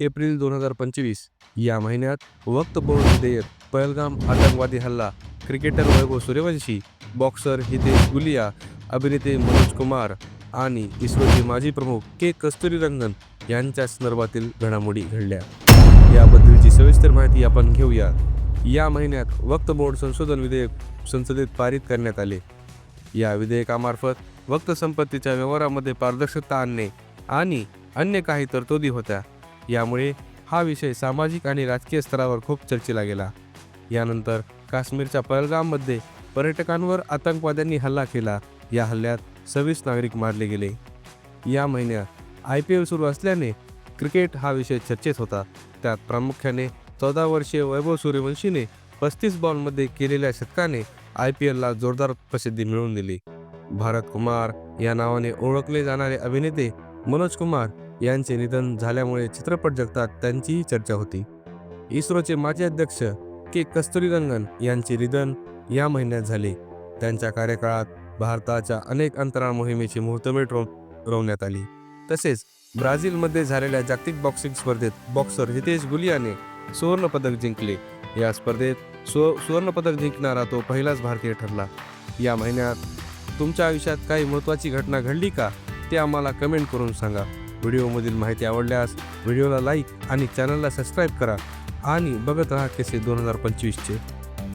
April दोन हजार पंचवीस या महिन्यात वक्त बोर्ड विधेयक पहलगाम आतंकवादी हल्ला. क्रिकेटर वैभव सूर्यवंशी बॉक्सर हितेश गुलिया अभिनेते मनोज कुमार आणि इस्रोचे माजी प्रमुख के कस्तुरीरंगन यांच्या संदर्भातील घडामोडी घडल्या. याबद्दलची सविस्तर माहिती आपण घेऊया. या महिन्यात वक्त बोर्ड संशोधन विधेयक संसदेत पारित करण्यात आले. या विधेयकामार्फत वक्त संपत्तीच्या व्यवहारामध्ये पारदर्शकता आणणे आणि अन्य काही तरतुदी होत्या. यामुळे हा विषय सामाजिक आणि राजकीय स्तरावर खूप चर्चेला गेला. यानंतर काश्मीरच्या पहलगाममध्ये पर्यटकांवर आतंकवाद्यांनी हल्ला केला. या हल्ल्यात सव्वीस नागरिक मारले गेले. या महिन्यात आय पी एल सुरू असल्याने क्रिकेट हा विषय चर्चेत होता. त्यात प्रामुख्याने चौदा वर्षीय वैभव सूर्यवंशीने पस्तीस बॉलमध्ये केलेल्या शतकाने आय पी एलला जोरदार प्रसिद्धी मिळवून दिली. भारत कुमार या नावाने ओळखले जाणारे अभिनेते मनोज कुमार यांचे निधन झाल्यामुळे चित्रपट जगतात त्यांचीही चर्चा होती. इस्रोचे माजी अध्यक्ष के. कस्तुरीरंगन यांचे निधन या महिन्यात झाले. त्यांच्या कार्यकाळात भारताच्या अनेक अंतराळ मोहिमेची मुहूर्तमेट रोवण्यात आली. तसेच ब्राझीलमध्ये झालेल्या जागतिक बॉक्सिंग स्पर्धेत बॉक्सर हितेश गुलियाने सुवर्णपदक जिंकले. या स्पर्धेत सु सुवर्णपदक जिंकणारा तो पहिलाच भारतीय ठरला. या महिन्यात तुमच्या आयुष्यात काही महत्त्वाची घटना घडली का ते आम्हाला कमेंट करून सांगा. व्हिडिओमधील माहिती आवडल्यास व्हिडिओला लाईक आणि चॅनलला सबस्क्राईब करा आणि बघत राहा केसे दोन हजार पंचवीसचे